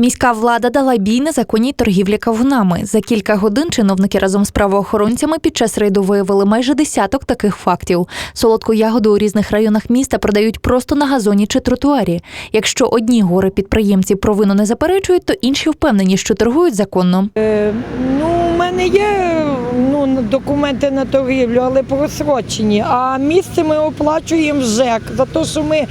Міська влада дала бій незаконній торгівлі кавунами. За кілька годин чиновники разом з правоохоронцями під час рейду виявили майже десяток таких фактів. Солодку ягоду у різних районах міста продають просто на газоні чи тротуарі. Якщо одні гори підприємці провину не заперечують, то інші впевнені, що торгують законно. Ну, у мене є ну, документи на торгівлю, але просрочені. А місце ми оплачуємо ЖЕК за те, що ми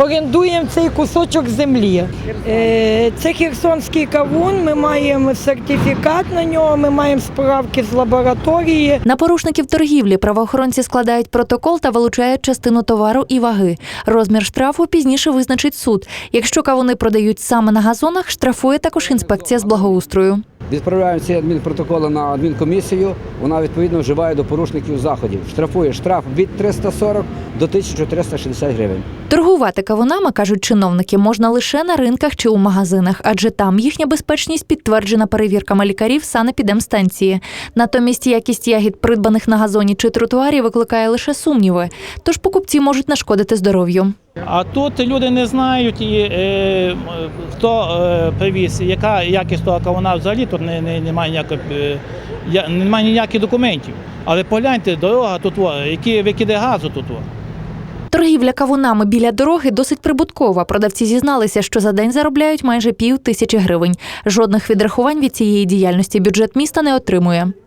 орендуємо цей кусочок землі. Е, Це херсонський кавун, ми маємо сертифікат на нього, ми маємо справки з лабораторії. На порушників торгівлі правоохоронці складають протокол та вилучають частину товару і ваги. Розмір штрафу пізніше визначить суд. Якщо кавуни продають саме на газонах, штрафує також інспекція з благоустрою. Відправляємо ці адмінпротоколи на адмінкомісію. Вона відповідно вживає до порушників заходів. Штрафує штраф від 340 до 1360 гривень. Торгувати кавунами, кажуть чиновники, можна лише на ринках чи у магазинах, адже там їхня безпечність підтверджена перевірками лікарів санепідемстанції. Натомість якість ягід, придбаних на газоні чи тротуарі, викликає лише сумніви. Тож покупці можуть нашкодити здоров'ю. А тут люди не знають, і, е, хто е, привіз, яка якість того кавуна взагалі тут не, не, немає, ніякої, е, немає ніяких документів. Але погляньте, дорога тут, о, які викиди газу тут. о. Торгівля кавунами біля дороги досить прибуткова. Продавці зізналися, що за день заробляють майже пів тисячі гривень. Жодних відрахувань від цієї діяльності бюджет міста не отримує.